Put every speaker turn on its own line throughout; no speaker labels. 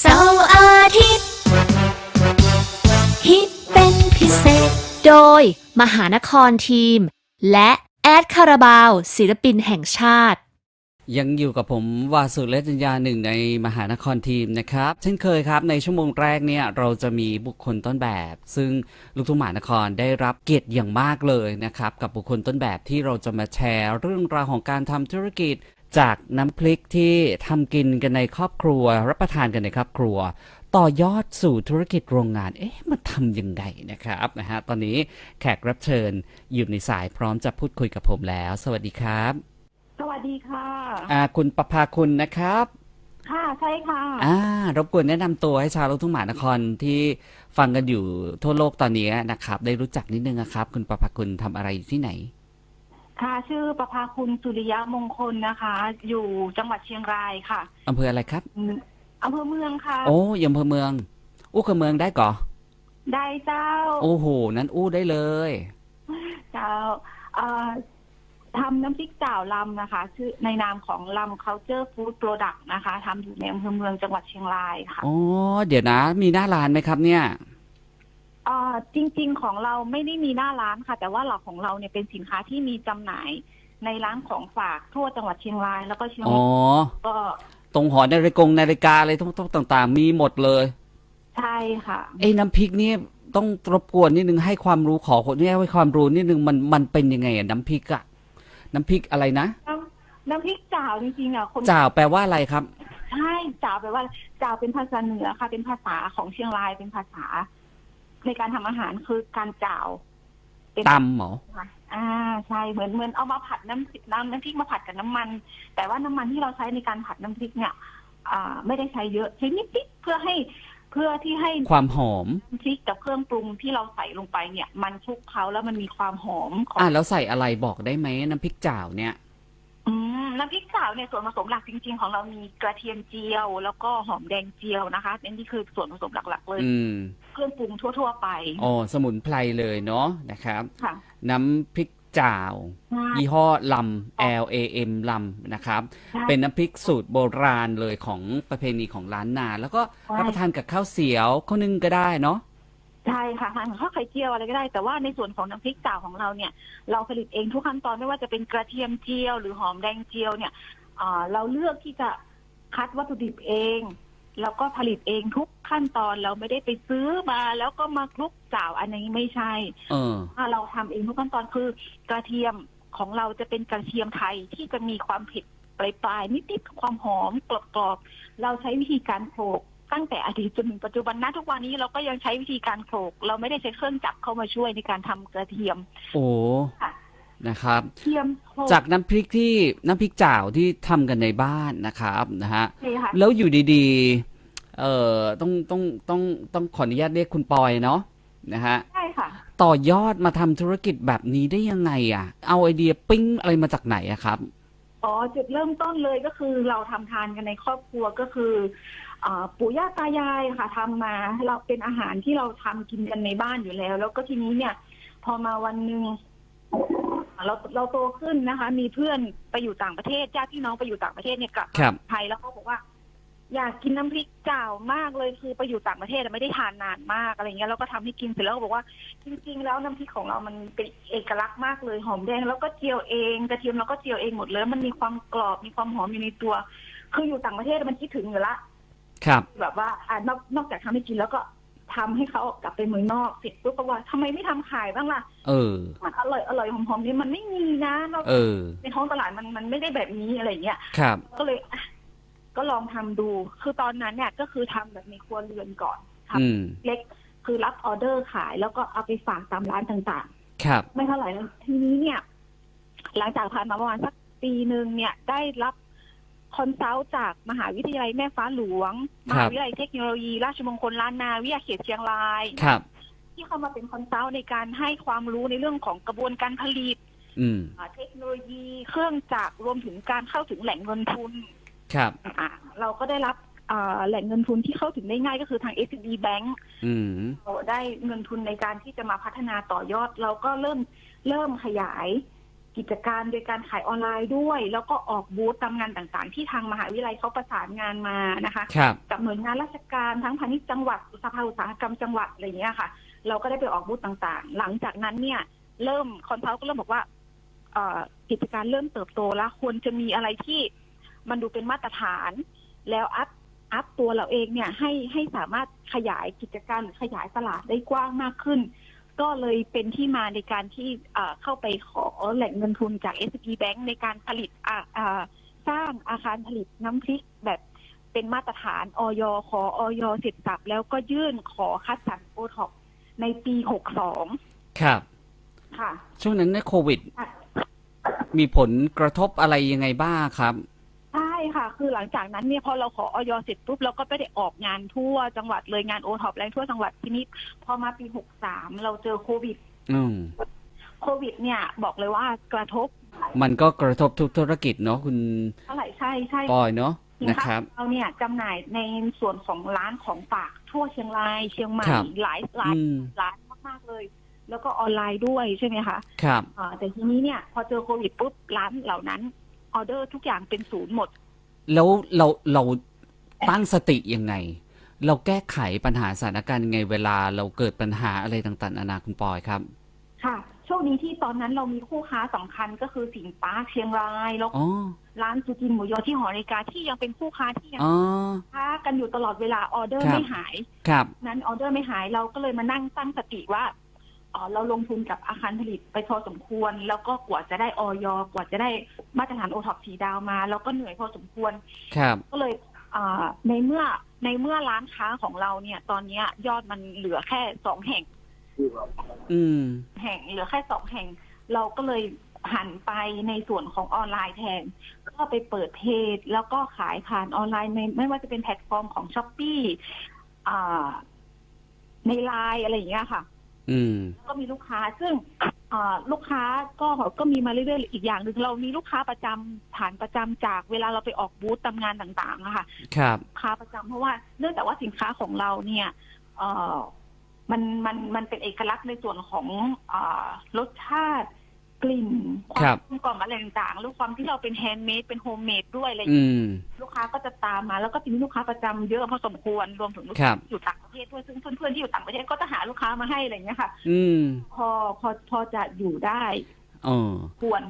เสาร์อาทิตย์ ฮิตเป็นพิเศษ โดยมหานครทีม และแอดคาราบาว ศิลปินแห่งชาติ
ยังอยู่กับผมวาสุเลจัญญาหนึ่งในมหานครทีมนะครับ เช่นเคยครับในชั่วโมงแรกเนี่ยเราจะมีบุคคลต้นแบบ ซึ่งลูกทุ่งมหานครได้รับเกียรติอย่างมากเลยนะครับ กับบุคคลต้นแบบที่เราจะมาแชร์เรื่องราวของการทำธุรกิจ จากน้ำพริกที่ทำกินกันในครอบครัว รับประทานกันในครอบครัว ต่อยอดสู่ธุรกิจโรงงาน เอ๊ะมันทำยังไงนะครับนะฮะตอนนี้แขกรับเชิญอยู่ในสายพร้อมจะพูดคุยกับผมแล้ว สวัสดีครับ
สวัสดีค่ะ
อ่าคุณประภาคุณนะครับ
ค่ะใช่ค่ะ
อ่ารบกวนแนะนำตัวให้ชาวลูกทุ่งหมหานครที่ฟังกันอยู่ทั่วโลกตอนนี้นะครับ ได้รู้จักนิดนึงนะครับ คุณประภาคุณทำอะไรอยู่ที่ไหน
ค่ะชื่อประภาคุณสุริยะมงคลนะคะ อยู่จังหวัดเชียงรายค่ะ
อำเภออะไรครับ
อืมอำเภอเมืองค่ะ
โอ้ยอำเภอเมือง อู้กับเมืองได้ก่อ
ได้เจ้า
โอ้โหนั้นอู้ได้เลย
เจ้าเอ่อทำน้ำพริกจ่าวลำนะคะ ชื่อในนามของลำ culture food product นะคะทำอยู่ในอำเภอเมืองจังหวัดเชียงรายค่ะ
อ๋อ เดี๋ยวนะ มีหน้าร้านไหมครับเนี่ย
เอ่อจริง ๆ ของเราไม่ได้มีหน้าร้านค่ะ แต่ว่าหลักของเราเนี่ยเป็นสินค้าที่มีจำหน่ายในร้านของฝากทั่วจังหวัดเชียงรายแล้วก็เชียง
อ๋อ
รายก็
ตรงหอนาฬิกงนาฬิกาอะไรทุกๆต่าง ๆ มีหมดเลย
ใช่ค่ะ
ไอ้น้ำพริกนี่ต้องรบกวนนิดนึงให้ความรู้ขอคนนี้ให้ความรู้นิดนึงมันมันเป็นยังไงอะน้ำพริกอะน้ำพริกอะไรนะ
น้ำน้ำพริกจ่าวจริงๆอะคน
จ่าวแปลว่าอะไรครับ
ใช่จ่าวแปลว่าจ่าวเป็นภาษาเหนือค่ะ เป็นภาษาของเชียงรายเป็นภาษา ในการทำอาหารคือการจ่าวเป็น
ตำเหรอ
อ่าใช่เหมือนเหมือนเอามาผัดน้ำน้ำน้ำพริกมาผัดกับน้ำมัน แต่ว่าน้ำมันที่เราใช้ในการผัดน้ำพริกเนี่ยอ่า ไม่ได้ใช้เยอะใช้นิดๆเพื่อให้เพื่อที่ให้
ความหอม
น้ำพริกกับเครื่องปรุงที่เราใส่ลงไปเนี่ย มันคลุกเคล้าแล้วมันมีความหอมของ
อะแล้วใส่อะไรบอกได้ไหมน้ำพริกจ่าวเนี่ย
อืมน้ำพริกจ่าวเนี่ยส่วนผสมหลักจริง ๆ ของเรามีกระเทียมเจียว แล้วก็หอมแดงเจียวนะคะนี่คือส่วนผสมหลักๆเลย
อืม
เครื่องปรุงทั่ว ๆ ไป
อ๋อสมุนไพรเลยเนาะนะครับ
ค่ะ
น้ำพริกจ่าว
ใช่
ยี่ห้อลำ L A M ลำนะครับ
ใช่
เป็นน้ำพริกสูตรโบราณเลยของประเพณีของล้านนา แล้วก็
ใช่
รับประทานกับข้าวเสียวข้าวนึ่งก็ได้เนาะ
ใช่ค่ะทานกับข้าวไข่เจียวอะไรก็ได้ แต่ว่าในส่วนของน้ำพริกจ่าวของเราเนี่ย เราผลิตเองทุกขั้นตอนไม่ว่าจะเป็นกระเทียมเจียว หรือหอมแดงเจียวเนี่ยอ่าเราเลือกที่จะคัดวัตถุดิบเองแล้วก็ผลิตเองทุกขั้นตอนเราไม่ได้ไปซื้อมา แล้วก็มาคลุกจ่าวอันนี้ไม่ใช่
เออ
ถ้าเราทำเองทุกขั้นตอนคือกระเทียมของเราจะเป็นกระเทียมไทยที่จะมีความเผ็ดปลายๆนิดๆความหอมกรอบๆเราใช้วิธีการโขลก ตั้งแต่อดีตจนถึงปัจจุบันณทุกวันนี้เราก็ยังใช้วิธีการโขลก เราไม่ได้ใช้เครื่องจักรเข้ามาช่วยในการทำกระเทียม
โอ้
ค่ะ
นะครับ
เทียมโขลก
จากน้ำพริกที่น้ำพริกจ่าวที่ทำกันในบ้านนะครับนะฮะ
นี่ค่ะ
แล้วอยู่ดีๆ เอ่อต้องต้องต้องต้องขออนุญาตเรียกคุณปอยเนาะนะฮะ
ใช่ค่ะ
ต่อยอดมาทำธุรกิจแบบนี้ได้ยังไงอะ่ะ เอาไอเดียปิ้งอะไรมาจากไหนอะครับ
อ๋อจุดเริ่มต้นเลยก็คือเราทำทานกันในครอบครัวก็คือ อ่าปู่ย่าตายายค่ะทำมาเราเป็นอาหารที่เราทำกินกันในบ้านอยู่แล้ว แล้วก็ทีนี้เนี่ย พอมาวันหนึ่งเราเราโตขึ้นนะคะ มีเพื่อนไปอยู่ต่างประเทศญาติพี่น้องไปอยู่ต่างประเทศเนี่ยกลับ
ครับ
ไทยแล้วเขาบอกว่า อยากกินน้ำพริกจ่าวมากเลยคือไปอยู่ต่างประเทศอะไม่ได้ทานนานมากอะไรเงี้ยเราก็ทำให้กินเสร็จแล้วก็บอกว่า จริงๆ แล้วน้ำพริกของเรามันเป็นเอกลักษณ์มากเลยหอมแดง แล้วก็เจียวเองกระเทียมเราก็เจียวเองหมดเลย มันมีความกรอบมีความหอมอยู่ในตัว คืออยู่ต่างประเทศมันคิดถึงอยู่ละ
ครับ
แบบว่าอ่านอกนอกจากทำให้กินแล้วก็ทำให้เขากลับไปเมืองนอกเสร็จปุ๊บก็ว่าทำไมไม่ทำขายบ้างล่ะ
เออ
มันอร่อยอร่อยหอมๆนี่มันไม่มีนะนอก
เออ
ในท้องตลาดมันมันไม่ได้แบบนี้อะไรเงี้ย
ครับ
ก็เลยอะก็ลองทำดู คือตอนนั้นเนี่ยก็คือทำแบบในครัวเรือนก่อนทำ
อืม
เล็กคือรับออเดอร์ขายแล้วก็เอาไปฝากตามร้านต่างๆ
ครับ
ไม่เท่าไหร่แล้วทีนี้เนี่ย หลังจากผ่านมาประมาณสักปีหนึ่งเนี่ย ได้รับ คอนซัลท์จากมหาวิทยาลัยแม่ฟ้าหลวงม
ครับ
หาวิทยาลัยเทคโนโลยี ราชมงคลล้านนาวิทยาเขตเชียงราย
ครับ
ที่เข้ามาเป็นคอนซัลท์ในการให้ความรู้ในเรื่องของกระบวนการผลิต
อืม
อ่าเทคโนโลยีเครื่องจักรรวมถึงการเข้าถึงแหล่งเงินทุน
ครับ
อ่าเราก็ได้รับอ่าแหล่งเงินทุนที่เข้าถึงได้ง่ายก็คือทาง SCB Bank
อืม
เราได้เงินทุนในการที่จะมาพัฒนาต่อยอด เราก็เริ่มเริ่มขยาย กิจการโดยการขายออนไลน์ด้วย แล้วก็ออกบูธตามงานต่างๆ ที่ทางมหาวิทยาลัยเขาประสานงานมานะคะ
ครับ
กับหน่วยงานราชการทั้งพาณิชย์จังหวัดสภาอุตสาหกรรมจังหวัดอะไรอย่างเงี้ยค่ะ เราก็ได้ไปออกบูธต่างๆ หลังจากนั้นเนี่ย เริ่มคอนซัลท์ก็เริ่มบอกว่าเอ่อกิจการเริ่มเติบโตแล้วควรจะมีอะไรที่มันดูเป็นมาตรฐาน แล้วอัพอัพตัวเราเองเนี่ยให้ให้สามารถขยายกิจการหรือขยายตลาดได้กว้างมากขึ้น ก็เลยเป็นที่มาในการที่เอ่อเข้าไปขอแหล่งเงินทุนจาก s อ Bank ในการผลิตอ่าอ่าสร้างอาคารผลิตน้ำพริกแบบเป็นมาตรฐานออยขอออยเสร็จสับแล้วก็ยื่นขอคัดสรรโอท็อปในปี62
ครับ
ค่ะ
ช่วงนั้นเนี่ยโควิด มีผลกระทบอะไรยังไงบ้างครับ
ใช่ ค่ะคือหลังจากนั้นเนี่ยพอเราขอออยเสร็จปุ๊บเราก็ไปได้ออกงานทั่วจังหวัดเลยงานโอท็อปแรงทั่วจังหวัดทีนี้พอมาปี63เราเจอโควิด
อืม
โควิด เนี่ยบอกเลยว่ากระทบ
มันก็กระทบทุกธุรกิจเนาะคุณ
เท่าไหร่ใช่ใช่
ปอยเนาะ
สิน
นะค
ค้า
รับ
เราเนี่ยจำหน่ายในส่วนของร้านของฝากทั่วเชียงรายเชียงใหม่
ครับ
หลายหลาย
อืม
ร้านมากๆเลย แล้วก็ออนไลน์ด้วยใช่ไหมคะ
ครับ
อ่าแต่ทีนี้เนี่ยพอเจอโควิดปุ๊บร้านเหล่านั้นออเดอร์ทุกอย่างเป็นศูนย์หมด
แล้วเราเราตั้งสติยังไง เราแก้ไขปัญหาสถานการณ์ยังไงเวลาเราเกิดปัญหาอะไรต่างๆนานาคุณปอยครับ
ค่ะโชคดีที่ตอนนั้นเรามีคู่ค้าสำคัญก็คือสิงห์ปาร์คเชียงรายแล้ว
อ๋อ
ร้านสุจินหมูยอที่หอนาฬิกาที่ยังเป็นคู่ค้าที่ยัง
อ๋อ
ค้ากันอยู่ตลอดเวลาออเดอร์
ครับ
ไม่หาย
ครับ
นั้นออเดอร์ไม่หายเราก็เลยมานั่งตั้งสติว่า อ๋อเราลงทุนกับอาคารผลิตไปพอสมควร แล้วก็กว่าจะได้ออยกว่าจะได้มาตรฐานโอท็อปสีดาวมา เราก็เหนื่อยพอสมควร
ครับ
ก็เลยอ่าในเมื่อในเมื่อร้านค้าของเราเนี่ย ตอนเนี้ยยอดมันเหลือแค่สองแห่ง
อืม
แห่งเหลือแค่สองแห่ง เราก็เลยหันไปในส่วนของออนไลน์แทน ก็ไปเปิดเพจ แล้วก็ขายผ่านออนไลน์ในไม่ว่าจะเป็นแพลตฟอร์มของช้อปปี้ในไลน์อะไรอย่างเงี้ยค่ะ
อืม
ก็มีลูกค้า ซึ่งอ่าลูกค้าก็ก็มีมาเรื่อยๆอีกอย่างหนึ่งเรามีลูกค้าประจำฐานประจำจากเวลาเราไปออกบูธตามงานต่างๆอะค่ะ
ครับ
ลูกค้าประจำเพราะว่าเนื่องจากว่าสินค้าของเราเนี่ยเอ่อมันมันมันเป็นเอกลักษณ์ในส่วนของอารสชาติ กลิ่นควา
ครั
ม
บ
กลมกล่อมอะไรต่างๆแล้วความที่เราเป็นแฮนด์เมดเป็นโฮมเมดด้วยอะไรอย่าง
อื
เงี้ย
ม
ลูกค้าก็จะตามมา แล้วก็จะมีลูกค้าประจำเยอะพอสมควรรวมถึงลูก
ครั
ค้า
บ
ที่อยู่ต่างประเทศด้วยซึ่งเพื่อนๆที่อยู่ต่างประเทศก็จะหาลูกค้ามาให้อะไรอย่างเงี้ยค่ะ
อืม
พอพอพอจะอยู่ได้
เออ
ควร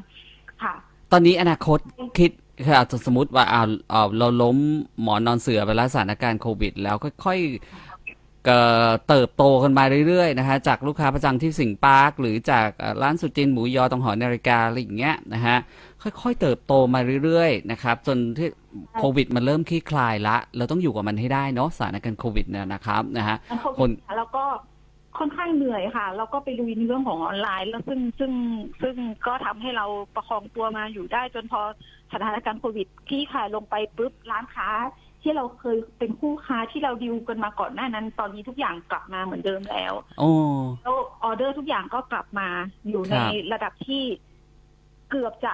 ค่ะ
ตอนนี้อนาคตคิดคืออาจจะสมมติว่าเอาเอาเราล้มหมอนนอนเสือไปแล้วสถานการณ์โควิด แล้วค่อยๆ เอ่อเติบโตกันมาเรื่อยๆนะฮะจากลูกค้าประจำที่สิงห์ปาร์คหรือจากเอ่อร้านสุจินหมูยอตรงหอนาฬิกาอะไรอย่างเงี้ยนะฮะค่อยๆเติบโตมาเรื่อยๆนะครับจนที่โควิดมันเริ่มคลี่คลายละ เราต้องอยู่กับมันให้ได้เนาะสถานการณ์โควิดเนี่ยนะครับนะฮะ
มันโค
ค
วิ
น
ดแล้วก็ค่อนข้างเหนื่อยค่ะ แล้วก็ไปลุยในเรื่องของออนไลน์ แล้วซึ่งซึ่งซึ่งก็ทำให้เราประคองตัวมาอยู่ได้จนพอสถานการณ์โควิดที่ค่ะลงไปปุ๊บร้านค้า ที่เราเคยเป็นคู่ค้าที่เราดิวกันมาก่อนหน้านั้น ตอนนี้ทุกอย่างกลับมาเหมือนเดิมแล้ว
โอ้
แล้วออเดอร์ทุกอย่างก็กลับมาอยู่
ค
ใน
รับ
ระดับที่เกือบจะ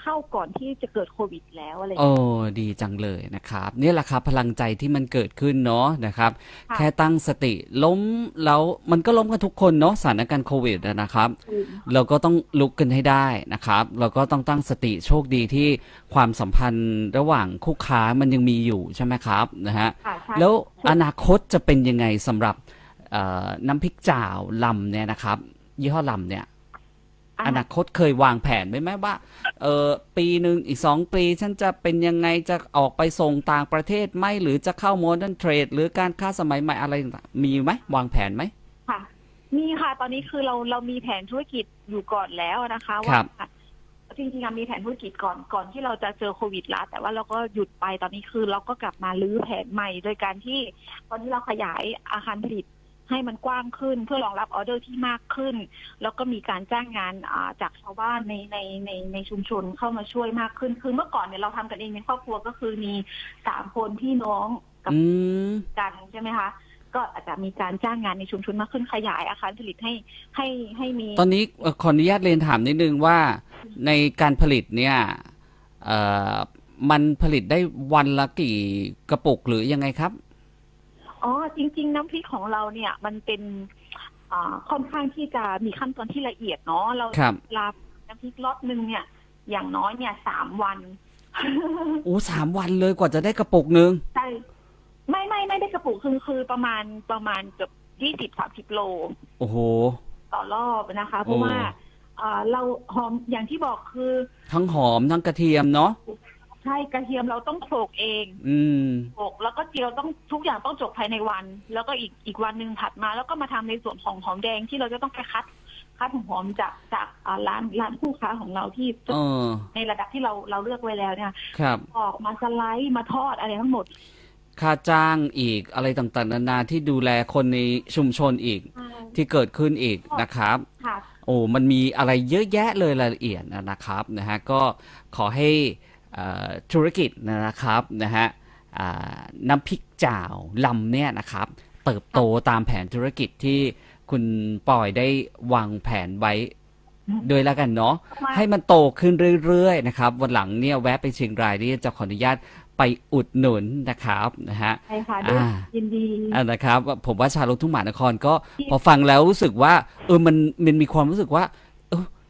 เท่าก่อนที่จะเกิดโควิดแล้วอะไรอย่าง
โอ้
เงี้ย
ดีจังเลยนะครับนี่แหละครับพลังใจที่มันเกิดขึ้นเนาะนะครับ
ค่ะ
แค่ตั้งสติล้มแล้วมันก็ล้มกันทุกคนเนาะสถานการณ์โควิดอะนะครับ เราก็ต้องลุกกันให้ได้นะครับ เราก็ต้องตั้งสติโชคดีที่ความสัมพันธ์ระหว่างคู่ค้ามันยังมีอยู่ใช่ไหมครับนะฮะ
ค่ะใช่
แล้วอนาคตจะเป็นยังไงสำหรับเอ่อน้ำพริกจ่าวลำเนี่ยนะครับ ยี่ห้อลำเนี่ย อนาคตเคยวางแผนไว้ไหมว่า เออปีหนึ่งอีกสองปี ฉันจะเป็นยังไงจะออกไปส่งต่างประเทศไหมหรือจะเข้าโมเดิร์นเทรดหรือการค้าสมัยใหม่อะไรต่างๆมีไหมวางแผนไหม
ค่ะ มีค่ะตอนนี้คือเราเรามีแผนธุรกิจอยู่ก่อนแล้วนะคะ
ค
ว่า
รับ
จริงๆอะมีแผนธุรกิจก่อนก่อนที่เราจะเจอโควิดละแต่ว่าเราก็หยุดไปตอนนี้คือเราก็กลับมาลื้อแผนใหม่ โดยการที่ตอนนี้เราขยายอาคารผลิต ให้มันกว้างขึ้นเพื่อรองรับออเดอร์ที่มากขึ้น แล้วก็มีการจ้างงานอ่าจากชาวบ้านในในในในชุมชนเข้ามาช่วยมากขึ้น คือเมื่อก่อนเนี่ยเราทำกันเองในครอบครัวก็คือมีสามคนพี่น้องกับ
อืม
กันใช่ไหมคะก็อาจจะมีการจ้างงานในชุมชนมากขึ้นขยายอาคารผลิตให้ให้ให้มี
ตอนนี้เอ่อขออนุญาตเรียนถามนิดนึงว่าในการผลิตเนี่ยเอ่อมันผลิตได้วันละกี่กระปุกหรือยังไงครับ
อ๋อจริง ๆ น้ำพริกของเราเนี่ยมันเป็นอ่าค่อนข้างที่จะมีขั้นตอนที่ละเอียดเนาะเรา
ครับ
เวลาไปน้ำพริกล็อตหนึ่งเนี่ย อย่างน้อยเนี่ยสามวัน
โอ้สามวันเลยกว่าจะได้กระปุกหนึ่ง
ใช่ไม่ไม่ไม่ได้กระปุกคือคือประมาณประมาณเกือบยี่สิบสามสิบโล
โอ้โห
ต่อรอบนะคะ เพราะว่าเอ่อเราหอมอย่างที่บอกคือ
ทั้งหอมทั้งกระเทียมเนาะ
ใช่กระเทียมเราต้องโขลกเอง
อืม
โขลกแล้วก็เจียวต้องทุกอย่างต้องจบภายในวัน แล้วก็อีกอีกวันหนึ่งถัดมา แล้วก็มาทำในส่วนของหอมแดงที่เราจะต้องไปคัด คัดหอมจากจากอ่าร้านร้านคู่ค้าของเราที่
เออ
ในระดับที่เราเราเลือกไว้แล้วเนี่ย
ครับ
ออกมาสไลด์มาทอดอะไรทั้งหมด
ค่าจ้างอีกอะไรต่างๆ นานาที่ดูแลคนในชุมชนอีกที่เกิดขึ้นอีกนะครับ
ค่ะ
โอ้ มันมีอะไรเยอะแยะเลยรายละเอียดนะครับนะฮะ ก็ขอให้เอ่อ ธุรกิจนะครับนะฮะอ่าน้ำพริกจ่าวลำเนี่ยนะครับ เติบโตตามแผนธุรกิจที่คุณปอยได้วางแผนไว้ด้วยแล้วกันเนาะให้มันโตขึ้นเรื่อยๆนะครับ วันหลังเนี่ยแวะไปเชียงรายนี่จะขออนุญาตไปอุดหนุนนะครับนะฮะ
ใช่ค่ะด้วย
อ่า
ยินดี
อ่านะครับ ผมว่าชาวลูกทุ่งหมหานครก็พอฟังแล้วรู้สึกว่าเออมันมันมีความรู้สึกว่าเ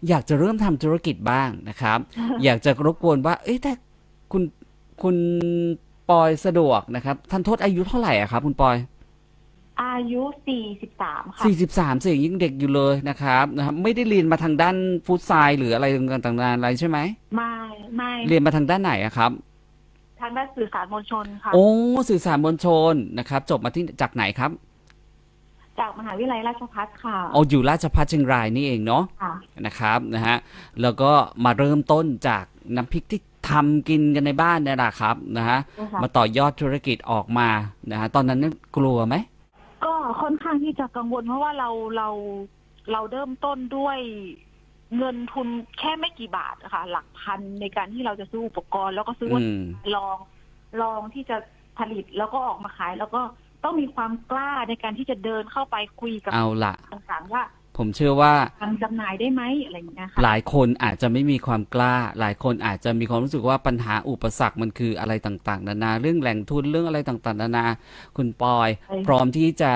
อออยากจะเริ่มทำธุรกิจบ้างนะครับ อยากจะรบกวนว่า เอ้ยแต่คุณคุณปอยสะดวกนะครับท่านโทษอายุเท่าไหร่อะครับคุณปอย
อายุสี่สิบสามค่ะ
43เสียงยิ่งเด็กอยู่เลยนะครับนะครับ ไม่ได้เรียนมาทางด้านฟุตไซน์หรืออะไรต่างๆอะไรใช่ไหม
ไม่ไม่
เรียนมาทางด้านไหนอะครับ
ทางด้านสื่อสารมวลชนค่ะ
โอ้สื่อสารมวลชนนะครับ จบมาที่จากไหนครับ
จากมหาวิทยาลัยราชภัฏค่ะ
เอาอยู่ราชพัฒเชียงรายนี่เองเนาะ
ค่ะ
นะครับนะฮะแล้วก็มาเริ่มต้นจากน้ำพริกที่ทำกินกันในบ้านเนี่ยแหละครับนะฮะ
ใช่ค่ะ
มาต่อยอดธุรกิจออกมานะฮะตอนนั้นเนี่ยกลัวไหม
ก็ค่อนข้างที่จะกังวลเพราะว่าเราเราเราเริ่มต้นด้วยเงินทุนแค่ไม่กี่บาทอะค่ะ หลักพันในการที่เราจะซื้ออุปกรณ์ แล้วก็ซื้อ
อื
วัตถุ
ม
ลองลองที่จะผลิตแล้วก็ออกมาขาย แล้วก็ ต้องมีความกล้าในการที่จะเดินเข้าไปคุยกับ
เอาละ
ต่างๆว่า
ผมเชื่อว่า
ทำจำหน่ายได้ไหมอะไรอย่างเงี้ยค่ะ
หลายคนอาจจะไม่มีความกล้า หลายคนอาจจะมีความรู้สึกว่าปัญหาอุปสรรคมันคืออะไรต่างๆ นานา เรื่องแหล่งทุนเรื่องอะไรต่างๆ นานา คุณปอย พร้อมที่จะ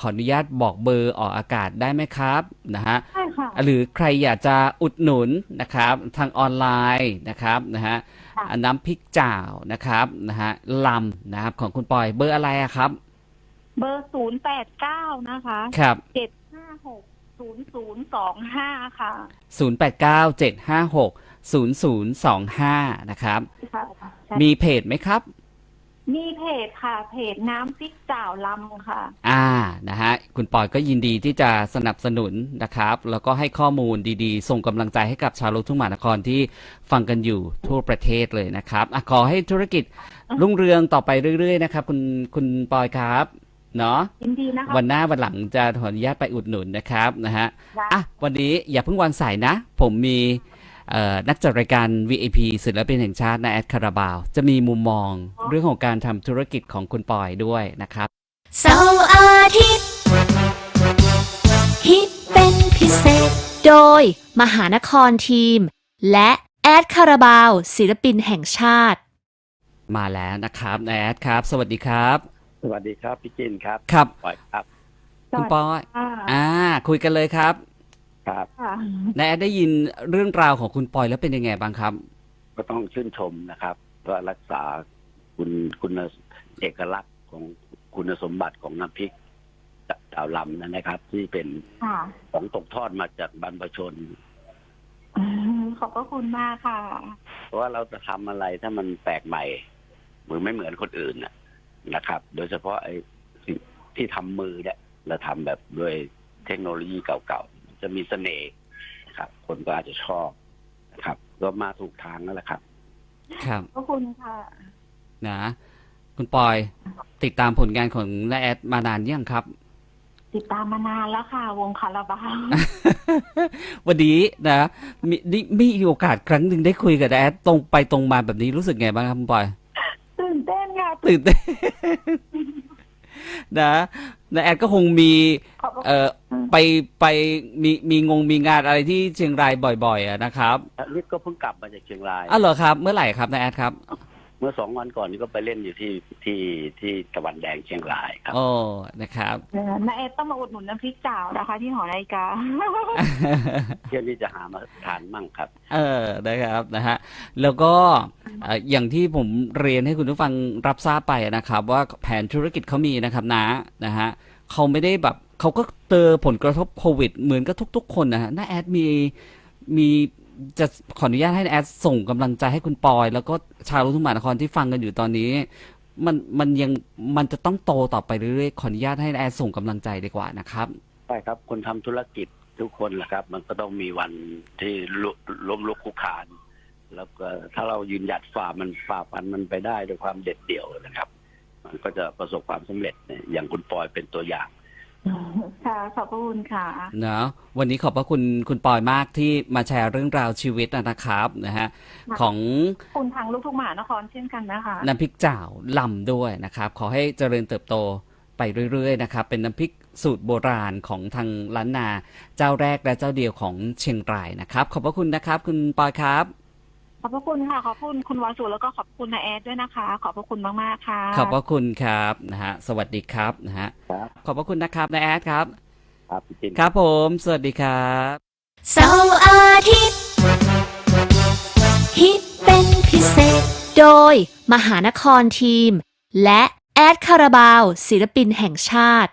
ขออนุญาตบอกเบอร์ออกอากาศได้ไหมครับนะฮะ
ใช่ค่ะ
หรือใครอยากจะอุดหนุนนะครับ ทางออนไลน์นะครับนะฮะ
ค่ะ
น้ำพริกจ่าวนะครับนะฮะลำนะครับของคุณปอยเบอร์อะไรอะครับ
เบอร์ศูนย์แปดเก้านะคะ
ครับ
เจ็ดห้าหก ศูนย์ศูนย์สองห้าค่ะ
0897560025 นะครับ
ค่ะใช่
มีเพจไหมครับ
มีเพจค่ะ เพจน้ำพริกจ่าวลำค่ะ
อ่านะฮะคุณปอยก็ยินดีที่จะสนับสนุนนะครับ แล้วก็ให้ข้อมูลดีๆ ส่งกำลังใจให้กับชาวลูกทุ่งมหานครที่ฟังกันอยู่ทั่วประเทศเลยนะครับอะขอให้ธุรกิจรุ่งเรืองต่อไปเรื่อยๆนะครับ คุณคุณปอยครับ เนาะ
ยินดีนะคะ
วันหน้าวันหลังจะขออนุญาตไปอุดหนุนนะครับนะฮะ
ได้
อะวันนี้อย่าเพิ่งวางสายนะ ผมมีเอ่อนักจัดรายการ VIP ศิลปินแห่งชาตินายแอดคาราบาว จะมีมุมมองเรื่องของการทำธุรกิจของคุณปอยด้วยนะครับ
เสาร์อาทิตย์ฮิตเป็นพิเศษ โดยมหานครทีม และแอดคาราบาว ศิลปินแห่งชาติ
มาแล้วนะครับนายแอดครับ สวัสดีครับ
สวัสดีครับพี่จินครับ
ครับ
ปอยครับ
คุณปอย
ค่ะ
อ่า คุยกันเลยครับ
ครับ
ค่ะ
นายแอดได้ยินเรื่องราวของคุณปอยแล้วเป็นยังไงบ้างครับ
ก็ต้องชื่นชมนะครับว่ารักษาคุณคุณเอกลักษณ์ของคุณสมบัติของน้ำพริกดาวลำนั่นนะครับ ที่เป็น
ค่ะ
ของตกทอดมาจากบรรพชน
อืมขอบพระคุณมากค่ะ
เพราะว่าเราจะทำอะไรถ้ามันแปลกใหม่หรือไม่เหมือนคนอื่นน่ะ นะครับ โดยเฉพาะไอ้สิ่งที่ทำมือเนี่ยเราทำแบบด้วยเทคโนโลยีเก่าๆจะมีเสน่ห์นะครับ คนก็อาจจะชอบนะครับ ก็มาถูกทางแล้วแหละครับ
ครับ
ขอบพระคุณค่ะ
นะ คุณปอย ติดตามผลงานของนายแอดมานานยังครับ
ติดตามมานานแล้วค่ะ วงคาราบาว
วันนี้นะมีได้มีโอกาสครั้งหนึ่งได้คุยกับนายแอดตรงไปตรงมาแบบนี้รู้สึกไงบ้างครับคุณปอย
ตื่นเต้น ค่ะ
ตื่นเต้นนะนายแอดก็คงมี
ขอบพระ
เอ่อไปไปมีมีงงมีงานอะไรที่เชียงรายบ่อยๆอะนะครับ
นี่ก็เพิ่งกลับมาจากเชียงราย
อ้าวเหรอครับ เมื่อไหร่ครับนายแอดครับ
เมื่อสองวันก่อนนี้ก็ไปเล่นอยู่ที่ที่ที่ตะวันแดงเชียงรายครับ
โอ้นะครับ
เออนาแอดต้องมาอุดหนุนน้ำพริกจ่าวนะคะ ที่หอนาฬิกา
เที่ยวนี้จะหามาทานมั่งครับ
เออนะครับนะฮะแล้วก็เอ่ออย่างที่ผมเรียนให้คุณผู้ฟังรับทราบไปนะครับ ว่าแผนธุรกิจเขามีนะครับนะนะฮะเขาไม่ได้แบบเขาก็เจอผลกระทบโควิด เหมือนกับทุก ๆ คนนะฮะน้าแอดมีมี จะขออนุญาตให้แอดส่งกำลังใจให้คุณปอย แล้วก็ชาวลูกทุ่งมหานครที่ฟังกันอยู่ตอนนี้ มันมันยังมันจะต้องโตต่อไปเรื่อยๆขออนุญาตให้แอดส่งกำลังใจดีกว่านะครับ
ใช่ครับ คนทำธุรกิจทุกคนแหละครับ มันก็ต้องมีวันที่ลุล้มลุกคลุกคลาน แล้วก็ถ้าเรายืนหยัดฝ่ามันฝ่าฟันมันไปได้ด้วยความเด็ดเดี่ยวนะครับ มันก็จะประสบความสำเร็จเนี่ยอย่างคุณปอยเป็นตัวอย่าง
ค่ะ ขอบพระคุณค่ะ
เนาะวันนี้ขอบพระคุณคุณปอยมากที่มาแชร์เรื่องราวชีวิตนะครับนะฮะ
ค่ะ
ของ
คุณทางลูกทุ่งมหานครเช่นกันนะคะ
น้ำพริกจ่าวลำด้วยนะครับ ขอให้เจริญเติบโตไปเรื่อยๆนะครับเป็นน้ำพริกสูตรโบราณของทางล้านนา เจ้าแรกและเจ้าเดียวของเชียงรายนะครับ ขอบพระคุณนะครับ คุณปอยครับ
ขอบพระคุณค่ะ ขอบคุณคุณวาสุแล้วก็ขอบคุณนาแอดด้วยนะคะ ขอบพระคุณมากๆค่ะ
ขอบพระคุณครับนะฮะสวัสดีครับนะฮะ
ครับ
ขอบพระคุณนะครับนายแอดครับ
ครับพี่จิน
ครับผม สวัสดีครับ
เสาร์อาทิตย์ฮิตเป็นพิเศษ โดย มหานครทีม และ แอดคาราบาว ศิลปินแห่งชาติ